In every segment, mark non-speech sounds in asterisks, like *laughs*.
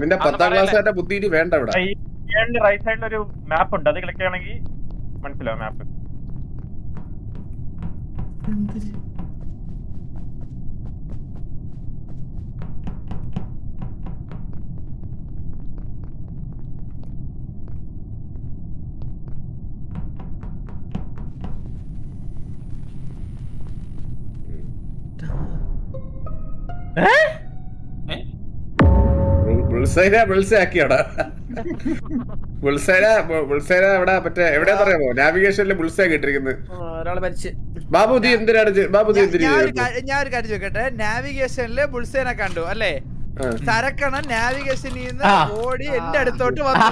നിന്റെ പത്താം ക്ലാസ് ആയിട്ട് ബുദ്ധി വേണ്ട ഇവിടെ. റൈറ്റ് സൈഡിൽ ഒരു മാപ്പ് ഉണ്ട്. അത് ക്ലിക്ക് ചെയ്യണമെങ്കിൽ മനസ്സിലാവും മാപ്പ് ബുൾസൈ കിട്ടിരിക്കുന്നത് ഒരാളെ മരിച്ച്. ബാബു നീ എന്തിനാണ് ബാബു നീ ഞാൻ ഞാൻ ഒരു? കാര്യം- ചോദിക്കട്ടെ? നാവിഗേഷനിൽ ബുൾസേനെ കണ്ടു അല്ലേ? തരക്കണ നാവിഗേഷനിൽ നിന്ന് ഓടി എന്റെ അടുത്തോട്ട് വന്നു.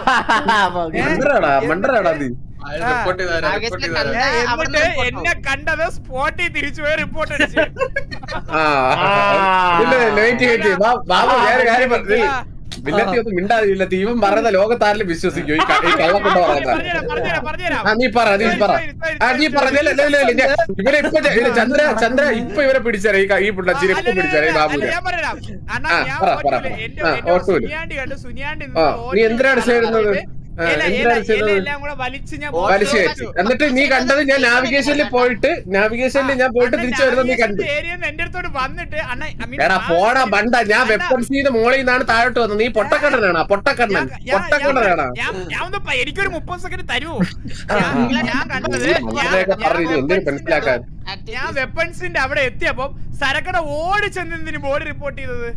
എന്നിട്ട് എന്നെ കണ്ടത് സ്പോട്ടിൽ തിരിച്ചു പോയി റിപ്പോർട്ട് അടിച്ചു. ബാബു വില്ലത്തി ഒന്നും മിണ്ടാതില്ല ഇവൻ പറയുന്ന ലോകത്താരിലും വിശ്വസിക്കും. ഈ കള്ളക്കൊണ്ട് പറയുന്നത്. നീ പറ നീ പറ. ആ നീ പറഞ്ഞ ഇവരെ ഇപ്പൊ ചന്ദ്ര ചന്ദ്ര ഇപ്പൊ ഇവരെ പിടിച്ചാലേ ഈ പിള്ള ചിരിപ്പ് പിള്ളച്ചിരി ഇപ്പൊ പിടിച്ചാലേ ബാബുവിനെ. ഞാൻ പറയാം അണ്ണാ ആ, പറ, നീ എന്തിനാണ് ചെയ്യുന്നത്? എന്നിട്ട് നീ കണ്ടത് ഞാൻ നാവിഗേഷനിൽ പോയിട്ട് നാവിഗേഷനിൽ ഞാൻ പോയിട്ട് തിരിച്ചു വരുന്നത് നീ കണ്ടു. എടാ പോടാ ബണ്ട. ഞാൻ അണ്ണാ, വെപ്പൺസിന്ന് മോളിൽ നിന്നാണ് താഴോട്ട് വന്നത്. നീ പൊട്ടക്കണ്ണനാണ് പൊട്ടക്കണ്ണൻ. പൊട്ടക്കണ്ണനാണ്. എനിക്കൊരു മുപ്പത് സെക്കൻഡ് തരുമോ ഞാൻ കണ്ടത് മനസ്സിലാക്കാൻ? ഞാൻ വെപ്പൺസിന്റെ അവിടെ എത്തിയപ്പോ സരക്കട ഓടി ചെന്ന് ബോഡി റിപ്പോർട്ട് ചെയ്തത്?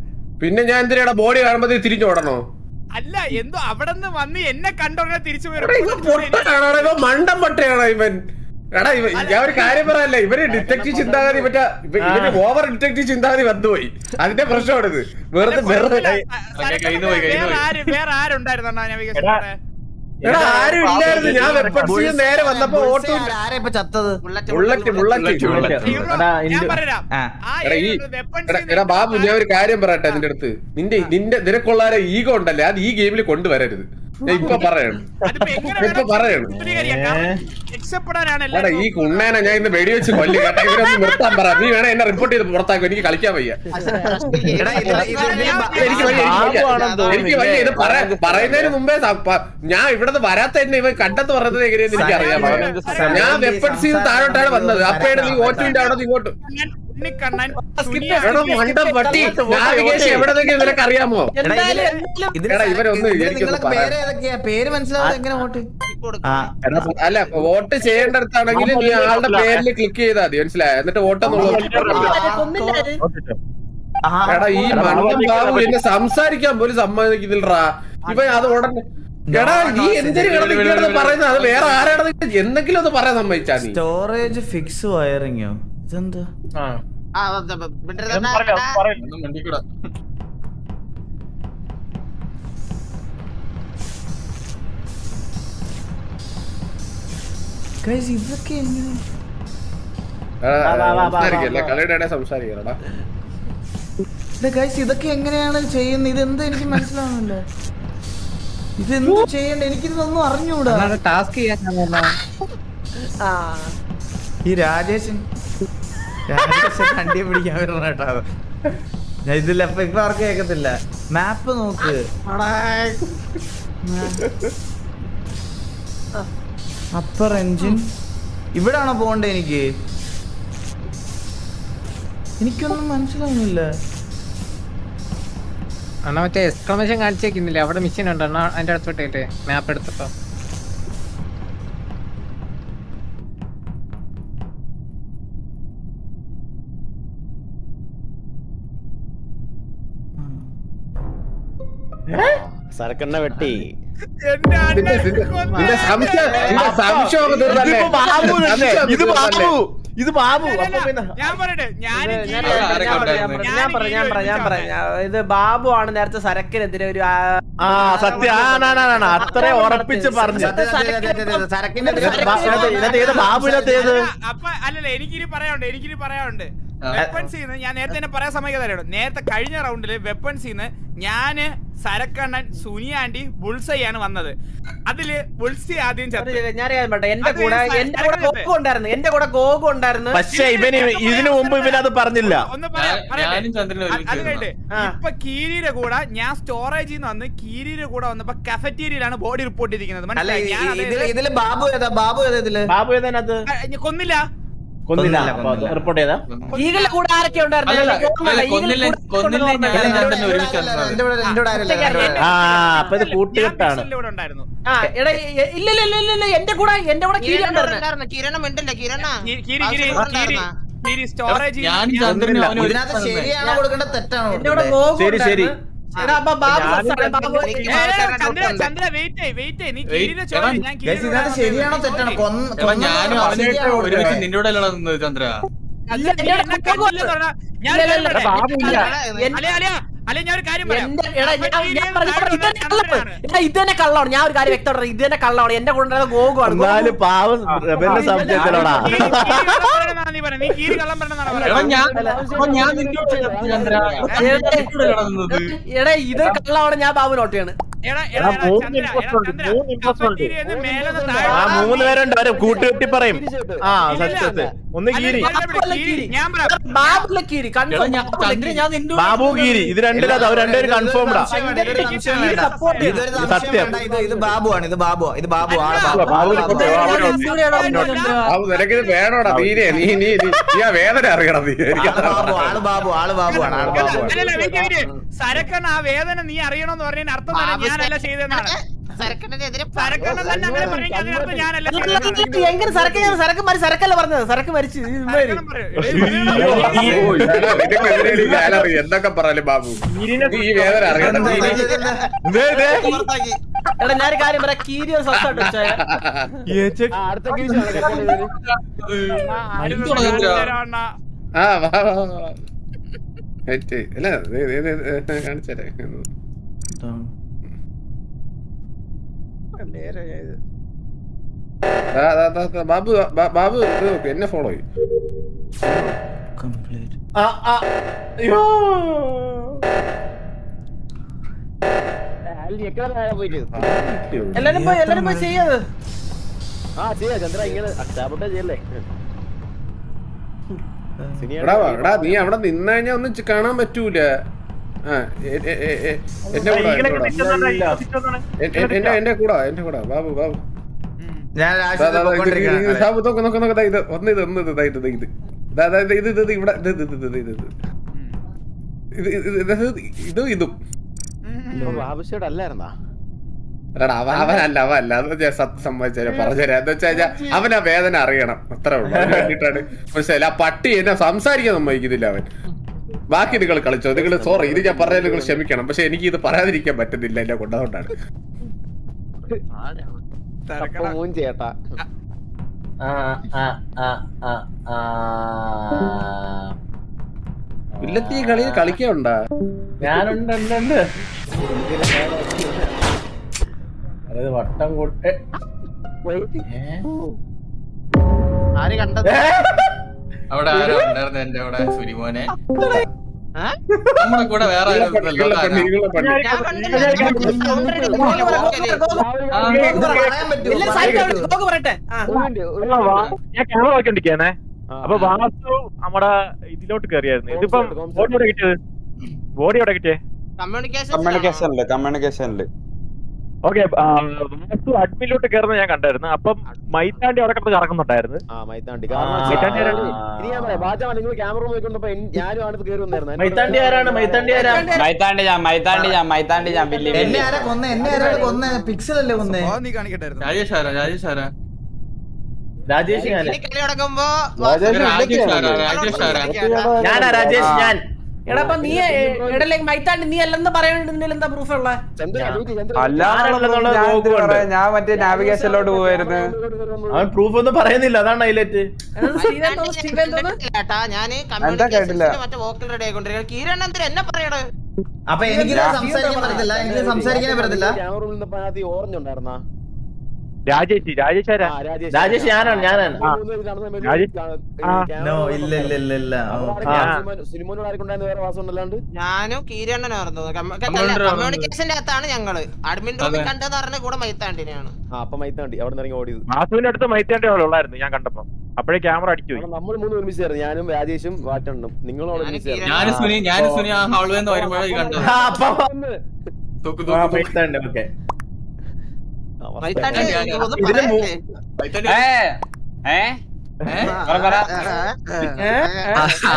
പിന്നെ ഞാൻ എന്തിനാ ബോഡി കാണുമ്പോ തിരിഞ്ഞു തിരിഞ്ഞോടണോ അല്ല എന്തോ അവിടെ നിന്ന് വന്ന് എന്നെ കണ്ടോടെ തിരിച്ചു ഇവൻ മണ്ടം പൊട്ടയാണോ ഇവൻ? എടാ ഇവ ഞാൻ ഒരു കാര്യം പറയല്ലേ? ഇവർ ഡിറ്റക്റ്റീവ് ചിന്താഗതി മറ്റേ ഇവ- ഇവർ ഓവർ ഡിറ്റക്റ്റീവ് ചിന്താഗതി വന്നുപോയി. അതിന്റെ പ്രശ്നമാണിത്. വെറുതെ വെറുതെ വേറെ ആരുണ്ടായിരുന്നു ആരും ഇല്ലായിരുന്നു. ഞാൻ നേരെ വന്നപ്പോ ഓട്ടോ ബുള്ളറ്റ് ബുള്ളറ്റ് എടാ, ബാബു ഞാൻ ഒരു കാര്യം പറയട്ടെ നിന്റെ അടുത്ത്. നിന്റെ നിന്റെ നിനക്കുള്ളാരെ ഈഗോ ഉണ്ടല്ലേ? അത് ഈ ഗെയിമിൽ കൊണ്ടുവരരുത്. ഈ കുണ്ണേനെ ഞാൻ ഇന്ന് വെടിവെച്ച് കൊല്ലി. കേട്ടാ ഇവരൊന്നും നിർത്താൻ പറ. നീ വേണേ എന്നെ റിപ്പോർട്ട് ചെയ്ത് പുറത്താക്കും. എനിക്ക് കളിക്കാൻ വയ്യ. എനിക്ക് വയ്യ എനിക്ക് വയ്യ. ഇത് പറയാ പറയുന്നതിന് മുമ്പേ ഞാൻ ഇവിടുന്ന് വരാത്ത എന്നെ ഇവൻ കണ്ടെന്ന് പറഞ്ഞത് എങ്ങനെയെന്ന് എനിക്കറിയാം. ഞാൻ വെപ്പൺസ് ചെയ്ത് താഴോട്ടാണ് വന്നത്. അപ്പഴാണ് നീ ഓട്ടുവിന്റെ അവിടെ ഇങ്ങോട്ട് അറിയാമോ. പേര് മനസ്സിലാവാതെ എങ്ങനെ വോട്ട്? അല്ല വോട്ട് ചെയ്യേണ്ടടുത്താണെങ്കിൽ നീ ആളുടെ പേരിൽ ക്ലിക്ക് ചെയ്താൽ മതി. മനസ്സിലായ? എന്നിട്ട് വോട്ട് എടാ ഈ മണ്ടം ബാബു എന്നെ സംസാരിക്കാൻ പോലും സമ്മതിക്കുന്നില്ലടാ ഇവൻ അത് ഉടനെ എടാ നീ എന്തിനു കിടന്ന് പറയുന്നത്? അത് വേറെ എന്തെങ്കിലും ഒന്ന് പറയാൻ സമ്മതിച്ചാ നീ. സ്റ്റോറേജ് ഫിക്സ് വയറിങ്ങോ? ഇതെന്താ? ഇതൊക്കെ എങ്ങനെ? ഇതൊക്കെ എങ്ങനെയാണ് ചെയ്യുന്നത്? ഇതെന്താ എനിക്ക് മനസ്സിലാവുന്നില്ല. ഇതെന്ത് ചെയ്യണ്ട? എനിക്കിതൊന്നും അറിഞ്ഞൂടാ. ടാസ്ക് ചെയ്യാൻ ഈ രാജേഷൻ കണ്ടിയെ പിടിക്കാൻ വരണം കേട്ടോ ഞാൻ ഇതില്ല ഇപ്പൊ ഇപ്പൊ ആർക്ക് കേക്കത്തില്ല. മാപ്പ് നോക്ക്. അപ്പർ എഞ്ചിൻ ഇവിടാണോ പോണ്ടേ എനിക്ക്? എനിക്കൊന്നും മനസ്സിലാവുന്നില്ല. അണ്ണാ മറ്റേ എക്സ്ക്ലമേഷൻ കാണിച്ചേക്കുന്നില്ലേ? അവിടെ മിഷൻ ഉണ്ട്? അണ്ണാ അതിന്റെ അടുത്തോട്ടേ മാപ്പ് എടുത്തപ്പോ. ഞാൻ പറ ഞാൻ പറ ഞാൻ- ഇത് ബാബു ആണ് നേരത്തെ സരക്കിനെതിരെ ഒരു ആ- സത്യം. അത്രേ ഉറപ്പിച്ച് പറഞ്ഞു. ബാബു ഇതിനകത്ത് ഏത്? അപ്പൊ അല്ലല്ല എനിക്കിനി പറയാനുണ്ട് എനിക്കിനി പറയാനുണ്ട്. വെപ്പൺസ് ഞാൻ നേരത്തെ തന്നെ പറയാൻ സമയം തരണം നേരത്തെ കഴിഞ്ഞ റൗണ്ടിൽ വെപ്പൺസ് ഞാൻ സരക്കണ്ണൻ സുനിയാണ്ടി ബുൾസയാണ് വന്നത്. അതിൽ ബുൾസി ആദ്യം എന്റെ കൂടെ എന്റെ കൂടെ അടക്കരുത്. ഉണ്ടായിരുന്നു. എന്റെ കൂടെ ഗോഗു ഉണ്ടായിരുന്നു. പക്ഷേ ഇവന് ഇതിനു മുമ്പ് ഇവനത് പറഞ്ഞില്ല. ഒന്ന്. അത് കഴിഞ്ഞിട്ട് ഇപ്പൊ കീരിയുടെ കൂടെ ഞാൻ സ്റ്റോറേജിൽ നിന്ന് വന്ന് കീരിയുടെ കൂടെ വന്നപ്പോ കഫറ്റീരിയയിലാണ് ബോഡി റിപ്പോർട്ട് ചെയ്തിരിക്കുന്നത് മനസ്സിലായി? ഞാൻ ഇതിൽ ഇതിൽ ബാബു ഏതാ? ബാബു ഏതാ ഇതിൽ? ബാബു കൊന്നില്ല. കൊന്നില്ല റിപ്പോർട്ട് ചെയ്താ? കൂടെ ആരൊക്കെ അപ്പൊ ഇത് കൂട്ടുകെട്ടാണ്. ഇല്ല എന്റെ കൂടെ എന്റെ കൂടെ കിരണം ശരി ശരി. ശരിയാണോ തെറ്റാണോ? ഒരുമിച്ച് നിന്റെ കൂടെ ചന്ദ്ര. ഞാൻ അല്ലെങ്കിൽ ഞാൻ ഒരു കാര്യം പറയാം. ഞാൻ ഒരു കാര്യം വ്യക്തമാണ് ഇത് തന്നെ കള്ളമാണ്. എന്റെ കൂടെ ഗോകുവാണ് എടാ ഇത് കള്ളാണ് ഞാൻ ബാബുനോട്ടിയാണ് മൂന്ന് പേരുണ്ട്. അവരെ കൂട്ടുകെട്ടി പറയും. ആ സത്യത്തെ ഒന്ന് ഗീരി ബാബു ഗീരി ഇത് രണ്ടിലാ രണ്ടുപേരും കൺഫേംഡാ സത്യം. ഇത് ബാബുവാണ്. ഇത് ബാബു ഇത് ബാബു ബാബു നിനക്കിത് വേണോടാ തീരെ നീ നീ നീ ആ വേദന അറിയണം നീ ആൾ ബാബു ആൾ ബാബു ആണ് ആൾ ബാബു സരക്കൻ ആ വേദന നീ അറിയണമെന്ന് പറഞ്ഞതിന് അർത്ഥം ഞാനല്ല ചെയ്തെന്നാണ് എങ്ങനെ സരക്ക് ഞാൻ സരക്ക് മരി സരക്കല്ല പറഞ്ഞത് സരക്ക് മരിച്ചു എന്തൊക്കെ പറഞ്ഞു ബാബു ഈ വേദന എടാ ഞാൻ കാര്യം പറയാം കീരി ഒരു സ്വസ്ഥമായിട്ട് വെച്ചാൽ കാണിച്ചേരാ ബാബു ബാബു എന്നെ ഫോളോ പോയി പോയി ആ ചെയ്യാ. ഇങ്ങനെ ചെയ്യല്ലേ? നീ അവിടെ നിന്ന് കഴിഞ്ഞാ ഒന്നും കാണാൻ പറ്റൂല. എന്നെ എന്റെ കൂടാ എന്റെ കൂടാ ബാബു ബാബു സാബു നോക്ക് നോക്ക് നോക്ക് ഇത് ഒന്ന് ഇത് ഒന്ന് ഇത് ഇത് ഇത് ഇത് ഇത് ഇവിടെ ഇത് ഇത് ഇത് ഇത് ഇത് ഇതും ഇതും അവനല്ല അവല്ല അത് സമ്മതിച്ചാൽ പറഞ്ഞുതരാം എന്ന് വെച്ചാ വേദന അറിയണം അത്രേ ഉള്ളു കണ്ടിട്ടാണ് ആ പട്ടി എന്നെ സംസാരിക്കാൻ സമ്മതിക്കുന്നില്ല അവൻ ബാക്കി നിങ്ങൾ കളിച്ചോ. നിങ്ങൾ സോറി ഇത് ഞാൻ പറഞ്ഞാൽ നിങ്ങൾ ക്ഷമിക്കണം. പക്ഷെ എനിക്ക് ഇത് പറയാതിരിക്കാൻ പറ്റുന്നില്ല എന്നെ കൊണ്ടതുകൊണ്ടാണ്. കളി. വില്ലത്തി ഈ കളിയിൽ കളിക്കണ്ടാ ഞാനുണ്ട് അതായത് വട്ടം കൂട്ട് ആര് കണ്ടത്? അവിടെ ആരോ ഉണ്ടായിരുന്നു എന്റെ അവിടെ സുരിമോനെ. നമ്മളെ കൂടെ വേറെ ഞാൻ അപ്പൊ വാസ്തു നമ്മടെ ഇതിലോട്ട് കയറിയായിരുന്നു ഇതിപ്പം ബോഡി എവിടെ കിട്ടിയത്? ബോഡി എവിടെ കിട്ടിയേ? കമ്മ്യൂണിക്കേഷനിൽ കമ്മ്യൂണിക്കേഷനിൽ. ഓക്കെ വാസ്തു അഡ്മിലോട്ട് കയറുന്ന ഞാൻ കണ്ടായിരുന്നു. അപ്പം മൈതാണ്ടി അവിടെ കിടന്ന് കറക്കുന്നുണ്ടായിരുന്നു ആ മൈത്താണ്ടി ഇനി ഞാൻ നിങ്ങൾ ക്യാമറ ആണ് ആരാണ്? ബില്ലി എന്നെ കൊന്ന? എന്നെ കൊന്ന? പിക്സൽ അല്ലേ നീ രാജേഷ് ആരാ? രാജേഷ് രാജേഷ് ഞാൻ രാജേഷ് ഞാൻ. എടാ നീ മൈത്താണ്ടി നീ അല്ലെന്ന് എന്താ പ്രൂഫ് ഞാൻ മറ്റേ നാവിഗേഷനിലോട്ട് പോവായിരുന്നു അവൻ പ്രൂഫ് ഒന്നും പറയുന്നില്ല. അതാണ് ഹൈലൈറ്റ് ഞാൻ എന്താ കേട്ടില്ല? മറ്റേ എന്തിനാ എന്നെ അപ്പൊ എനിക്ക് സംസാരിക്കാൻ പറ്റത്തില്ല. എനിക്ക് സംസാരിക്കാനേ പറ്റത്തില്ല. രാജേഷ് രാജേഷ് ആരാ? രാജേഷ് ഞാനാണ് ഞാനാണ്. നോ ഇല്ല ഇല്ല ഇല്ല ഇല്ല. സിനിമോനോട് ആർക്കുണ്ടായിരുന്നു വേറെ വാസം ഉണ്ടല്ലാണ്ട്? ഞാനും കീരണ്ണനായിരുന്നു. കമ്മ്യൂണിക്കേഷന്റെ അകത്താണ് ഞങ്ങൾ. അഡ്മിൻ റൂമിൽ കണ്ടെന്ന് പറഞ്ഞ കൂടെ മൈത്താണ്ടിനെയാണ്. ആ അപ്പൊ മൈത്താണ്ടി. അവിടെ നിന്ന് ഇറങ്ങി ഓടിയത്. മാസുവിന്റെ അടുത്ത് മൈത്തേണ്ട ഉള്ളായിരുന്നു ഞാൻ കണ്ടപ്പോ. അപ്പോഴേ ക്യാമറ അടിച്ചു പോയി. നമ്മൾ മൂന്ന് ഒരുമിച്ചായിരുന്നു. ഞാനും രാജേഷും വാറ്റണ്ണും. നിങ്ങളോട് ഒരുമിച്ചായിരുന്നു. ഞാനും സുനി ഞാനും സുനി ആ ഹാളിൽ നിന്ന് വരുമ്പോഴേ കണ്ടു ഓക്കേ.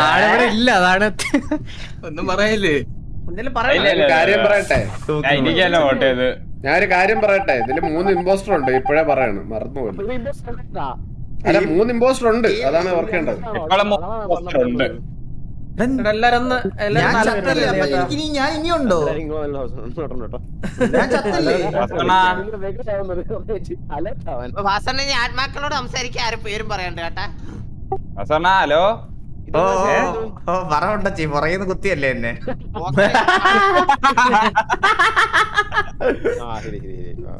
ആളിവിടെ ഇല്ല അതാണ്. ഒന്നും പറയല്ലേ? കാര്യം പറയട്ടെ? എനിക്കല്ല വോട്ട് ചെയ്ത്? ഞാനൊരു കാര്യം പറയട്ടെ? ഇതിൽ മൂന്ന് ഇമ്പോസ്റ്റർ ഉണ്ട് ഇപ്പോഴേ പറയണം. മറന്നുപോയി അല്ല മൂന്ന് ഇമ്പോസ്റ്റർ ഉണ്ട്. അതാണ് ഓർക്കേണ്ടത്. ഞാൻ ഇനിയുണ്ടോ ഞാൻ ചത്തല്ലേ? വാസണ്ണ. ആത്മാക്കളോട് സംസാരിക്കാൻ ആരും പേരും പറയണ്ട കേട്ടാ. ഹലോ? ഓ ഓ, ഓ പറ ഉണ്ടച്ചി പുറകിന്ന് കുത്തിയല്ലേ എന്നെ?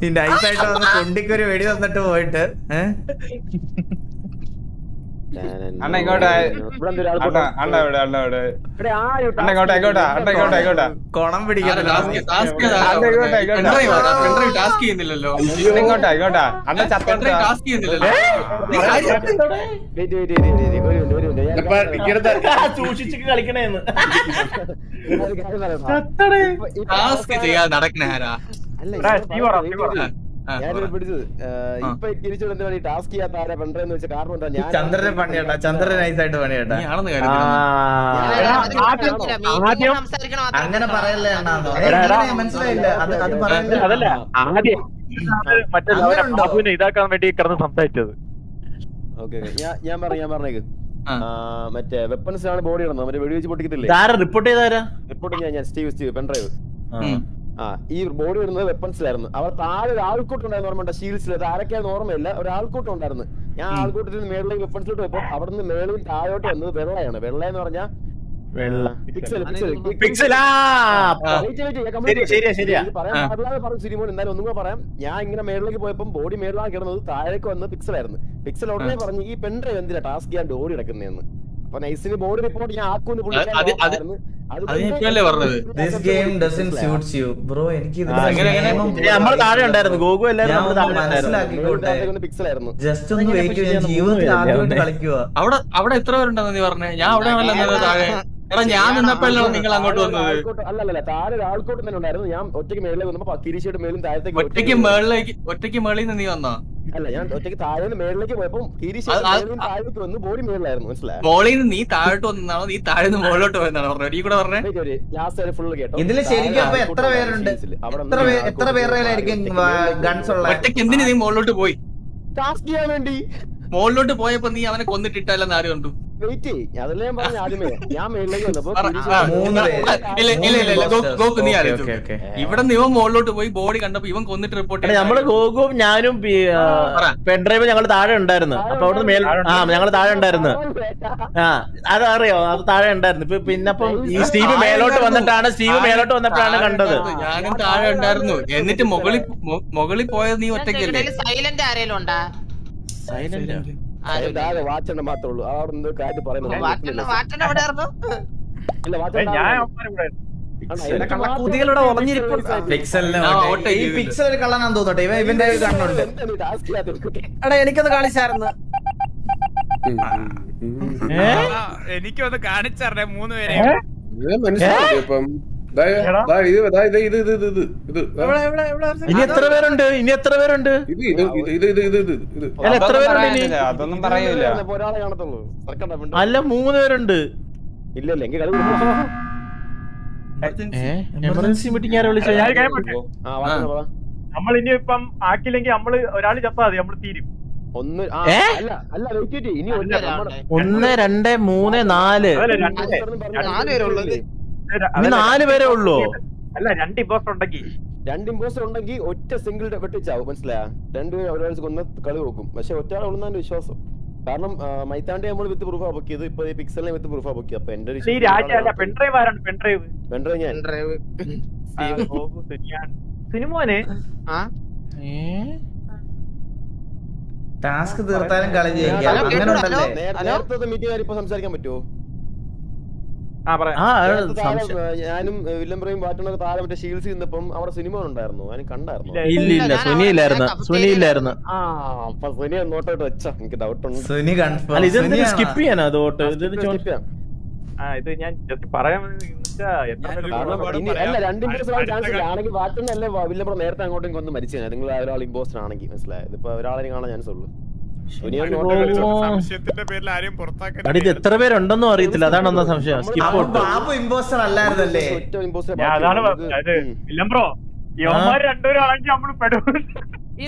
നൈസായിട്ട് ഐസായിട്ട് വന്ന് കൊണ്ടിക്കൊരു വെടി തന്നിട്ട് പോയിട്ട് ഏഹ് അണ്ണ ഇങ്ങോട്ട് ഇങ്ങോട്ടാ ഇങ്ങോട്ടാ ഇങ്ങോട്ടാ ഇങ്ങോട്ടാ. കൊണം അണ്ണ ഇങ്ങോട്ടാ ഇങ്ങോട്ടാ അണ്ണ ഇങ്ങോട്ടാ ഇങ്ങോട്ടാ. അണ്ണ ചത്തോട്ടാ ടാസ്ക് ചെയ്യുന്നില്ലല്ലോ. സൂക്ഷിച്ച് കളിക്കണേന്ന്. ടാസ്ക് ചെയ്യാതെ നടക്കണ ആരാ? എടാ, ചന്ദ്രനെ പണിയേട്ടാ. ചന്ദ്രൻ നൈസായിട്ട് പണിയേട്ടാ. അങ്ങനെ പറയല്ലേ മനസ്സിലായില്ല. അത് അത് പറയല്ലേ. അതല്ല. ആദ്യം മറ്റേ ഇതാക്കാൻ വേണ്ടി കിടന്ന് സംസാരിച്ചത്. ഓക്കെ ഞാൻ ഞാൻ പറഞ്ഞു ഞാൻ പറഞ്ഞേക്ക്. മറ്റേ വെപ്പൺസ് ആണ് ബോഡി ഇടുന്നത്. മറ്റേ വെടിവെച്ച് പൊട്ടിക്കത്തില്ലേ? റിപ്പോർട്ട് ചെയ്താരാ റിപ്പോർട്ട് ഞാൻ ഞാൻ. Steve Steve. പെൺഡ്രൈവ് ഉം. ആ ഈ ബോഡി ഇടുന്നത് വെപ്പൺസിലായിരുന്നു അവർ താഴെ ഒരു ആൾക്കൂട്ടം ഉണ്ടായിരുന്നു ഓർമ്മ ഷീൽസിൽ അത് ആരൊക്കെയാന്ന് ഓർമ്മയില്ല. ഒരു ആൾക്കൂട്ടം ഉണ്ടായിരുന്നു. ഞാൻ ആൾക്കൂട്ടത്തിൽ നിന്ന് മേളിലേക്ക് വെപ്പൺസിലോട്ട് പോയപ്പോ അവിടെ നിന്ന് മേളിൽ താഴോട്ട് വന്നത് വെള്ളയാണ്. വെള്ള. എന്ന് പറഞ്ഞാൽ ഒന്നും പറയാം. ഞാൻ ഇങ്ങനെ മേളിലേക്ക് പോയപ്പോ ബോഡി മേളിലാണ് കിടന്നത് താഴേക്ക് വന്ന് പിക്സൽ ആയിരുന്നു. പിക്സൽ ഉടനെ പറഞ്ഞു ഈ പെൺഡ്രൈവ് എന്തിനാ ടാസ്ക് ചെയ്യാൻ ഓടി കിടക്കുന്നതെന്ന്. അപ്പൊ നൈസിന് ബോർഡ് റിപ്പോർട്ട് ഞാൻ ആക്കുമെന്ന് പുള്ളിക്കാരൻ ജസ്റ്റ് ഒന്ന് ജീവിതത്തിൽ ആദ്യമായിട്ട് കളിക്കുക അവിടെ അവിടെ എത്ര പേരുണ്ടെന്ന് നീ പറഞ്ഞേ? ഞാൻ അവിടെ താഴെ. എടാ ഞാൻ നിന്നപ്പോഴല്ലോ നിങ്ങൾ അങ്ങോട്ട് വന്നത്? അല്ലല്ല താഴെ തന്നെ ഉണ്ടായിരുന്നു. ഞാൻ ഒറ്റയ്ക്ക് മേളിലേക്ക് വന്നപ്പോ കിരീശയുടെ മേലും താഴത്തേക്ക് ഒറ്റയ്ക്ക് മേളിലേക്ക് ഒറ്റയ്ക്ക് മേളിൽ നിന്ന് നീ വന്നോ? അല്ല ഞാൻ ഒറ്റയ്ക്ക് താഴെ നിന്ന് മേളിലേക്ക് പോയപ്പോ താഴേക്ക് വന്ന് ബോഡി മേളിലായിരുന്നു മനസ്സിലായോ? മോളിൽ നിന്ന് നീ താഴോട്ട് വന്നാണോ നീ താഴെ നിന്ന് മുകളിലോട്ട് പോയെന്നാണ് പറഞ്ഞത്? നീ കൂടെ പറഞ്ഞേ. ലാസ്റ്റ് ഫുള്ള് കേട്ടോ. ഇതിൽ ശരിക്കും അപ്പൊ എത്ര പേരുണ്ട്? എത്ര പേരുടെ ഗൺസ് ഉള്ള ഒറ്റയ്ക്ക് എന്തിനു നീ മുകളിലോട്ട് പോയി? ടാസ്ക് ചെയ്യാൻ വേണ്ടി. മുകളിലോട്ട് പോയപ്പോ നീ അവനെ കൊന്നിട്ടിട്ടല്ലെന്ന് ആരും കണ്ടു? വെയിറ്റ് അതല്ലേ ഞാൻ പറഞ്ഞ ആദ്യമേ. ഞാൻ മേളിലേക്ക് വന്നപ്പോ. ഇവിടെ നിന്ന് ഇവൻ മുകളിലോട്ട് പോയി ബോഡി കണ്ടപ്പോ ഇവൻ കൊന്നിട്ട് റിപ്പോർട്ട് നമ്മൾ ഗോകുവും ഞാനും. പെൺഡ്രൈവ് ഞങ്ങൾ താഴെ ഉണ്ടായിരുന്നു. അപ്പൊ അവിടുന്ന് മേൽ ആ ഞങ്ങൾ താഴെ ഉണ്ടായിരുന്നു. ആ അത് അറിയോ അത് താഴെ ഉണ്ടായിരുന്നു. ഇപ്പൊ പിന്നപ്പം ഈ സ്റ്റീവ് മേലോട്ട് വന്നിട്ടാണ് സ്റ്റീവ് മേലോട്ട് വന്നപ്പോഴാണ് കണ്ടത്. ഞാനും താഴെ ഉണ്ടായിരുന്നു. എന്നിട്ട് മുകളിൽ മുകളിൽ പോയത് നീ ഒറ്റയ്ക്കല്ലേ? സൈലന്റ് ആരേലും ഉണ്ടാ? താഴെ വാച്ചെണ്ണ മാത്രമേ ഉള്ളൂ. അവിടെ എന്തോ കാര്യം പറയുന്നത് കള്ളക്കൂതികളുടെ ഒളിഞ്ഞിരിപ്പുണ്ട്. ഈ പിക്സൽ ഒരു കള്ളനാന്ന് തോന്നട്ടെ. ഇവ ഇവന്റെ ഒരു കണ്ണുണ്ട്? എടാ എനിക്കത് കാണിച്ചായിരുന്നു എനിക്കൊന്ന് കാണിച്ചറിഞ്ഞേ മൂന്ന് പേരെ ഇനി എത്ര പേരുണ്ട് ഇനി എത്ര പേരുണ്ട് ഇത് ഇത് ഇത് ഇത് ഇത് ഇത് ഇത് അല്ല എത്ര പേരുണ്ട് അല്ല മൂന്ന് പേരുണ്ട്. എമർജൻസി മീറ്റിംഗ് ആരാ വിളിച്ചു നമ്മൾ ഇനി ഇപ്പം ആക്കില്ലെങ്കിൽ നമ്മൾ ഒരാൾ ചത്താ മതി നമ്മൾ തീരും ഒന്ന് രണ്ട് മൂന്ന് നാല് നാല് പേരുള്ളത്. നാല് പേരേ ഉള്ളൂ. അല്ല രണ്ട് ഇമ്പോസ്റ്റർ ഉണ്ടെങ്കിൽ രണ്ട് ഇമ്പോസ്റ്റർ ഉണ്ടെങ്കിൽ ഒറ്റ സിംഗിൾ വെട്ടിച്ചാവും മനസ്സിലായ? രണ്ടുപേരും ഒരാഴ്ച കൊന്ന് കളി നോക്കും പക്ഷെ ഒറ്റയാൾ ഉള്ളതാണ് വിശ്വാസം. കാരണം മൈത്താണ്ടി നമ്മൾ വിത്ത് പ്രൂഫാ പൊക്കിയത് ഇപ്പൊ ഈ പിക്സലിനെ വിത്ത് പ്രൂഫാ പൊക്കി അപ്പൊ എന്റെ ഒരു പെൺഡ്രൈവ് ഞാൻ. സിനിമോനെ? ആ? ടാസ്ക് തീർത്താലും കളി ജയിക്കാം. അങ്ങനെ ഉണ്ടല്ലേ നേരത്തെ മീറ്റിംഗ് ഇപ്പൊ സംസാരിക്കാൻ പറ്റുമോ ഞാനും മറ്റേ ഷീൽസ് അവിടെ സിനിമ ഉണ്ടായിരുന്നു ഞാൻ കണ്ടായിരുന്നു. ഇല്ല ഇല്ല ആ അപ്പൊ സുനി നോട്ടോട്ട് വെച്ച. എനിക്ക് ഡൗട്ട് ഉണ്ട്. സുനി കൺഫേം സ്കിപ്പ് ചെയ്യാനോ ഇത് ചെയ്യാം. ആ ഇത് ഞാൻ ജസ്റ്റ് പറയാൻ? അല്ല രണ്ട് ചാൻസ് ആണെങ്കിൽ നേരത്തെ അങ്ങോട്ടും കൊന്ന് മരിച്ചു നിങ്ങൾ ഒരാൾ ഇമ്പോസ്റ്റർ ആണെങ്കിൽ മനസ്സിലായത് ഇപ്പൊ ഒരാളെ കാണാൻ ചാൻസ് ഉള്ളൂ. എത്ര പേരുണ്ടെന്നും അറിയത്തില്ല അതാണ് ഒന്നാം സംശയം ബാബു ഇമ്പോസ്റ്റർ അല്ലായിരുന്നല്ലേ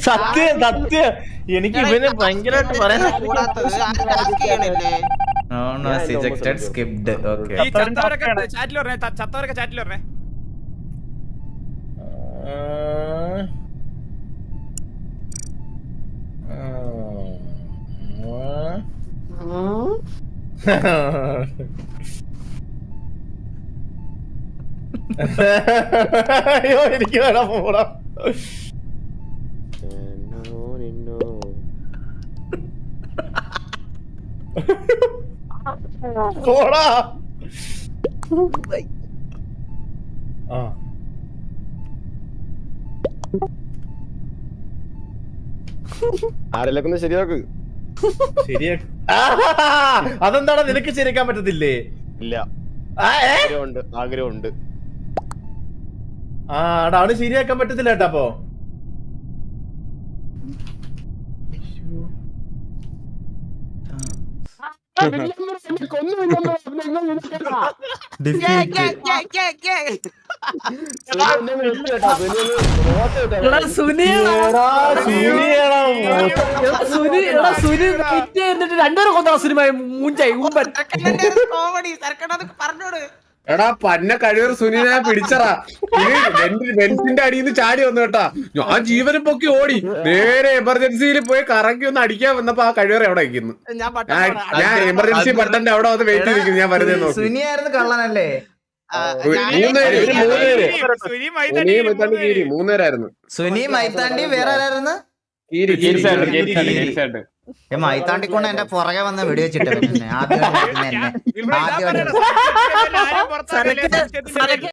സത്യം സത്യം എനിക്ക് ഇവന് ഭയങ്കരമായിട്ട് പറയാൻ ചാറ്റിൽ പറഞ്ഞേ ത- ചത്തവരൊക്കെ ചാറ്റിൽ പറഞ്ഞേ എനിക്ക് വേണം പോടാ. പോടാ ആ. ആരെല്ലാം ഒന്ന് ശരിയാക്ക്. ശരിയാ അതെന്താടാ? നിനക്ക് ശരിക്കാൻ പറ്റത്തില്ലേ? ഇല്ല? ആഗ്രഹമുണ്ട്. ആഗ്രഹമുണ്ട്. ആ അടാണ് ശരിയാക്കാൻ പറ്റത്തില്ല കേട്ടാ അപ്പൊ എടാ സുനിയാണോ എടാ, സൂര്യയാടാ, സുനി എടാ സുനി കിറ്റ് എന്നിട്ട് രണ്ടുപേരും കൊന്നാ സിനിമ മൂഞ്ചായി ഊമ്പൻ കോമഡി സർക്കാർ പറഞ്ഞോട്. എടാ പന്ന കഴിവർ സുനിനെ പിടിച്ചറാ ബെൻസിന്റെ അടിയിൽ നിന്ന് ചാടി വന്നു കേട്ടാ. ഞാൻ ജീവനും പൊക്കി ഓടി. നേരെ എമർജൻസിയിൽ പോയി കറങ്ങി ഒന്ന് അടിക്കാൻ വന്നപ്പോ ആ കഴിവർ എവിടെ ഇരിക്കുന്നു ഞാൻ എമർജൻസി ബട്ടന്റെ അവിടെ വന്ന് വെയിറ്റ് ചെയ്തിരിക്കുന്നു. ഞാൻ വെറുതെ നോക്കി. സുനി ആയിരുന്നു കള്ളനല്ലേ മൂന്നേരായിരുന്നു സുനി മൈത്താണ്ടി വേറെ ആരായിരുന്നു? മൈത്താണ്ടിക്കൊണ്ട് എന്റെ പുറകെ വന്ന് വെടിവെച്ചിട്ട് ആദ്യം എന്നെ ഇവിടെ ആദ്യം *laughs*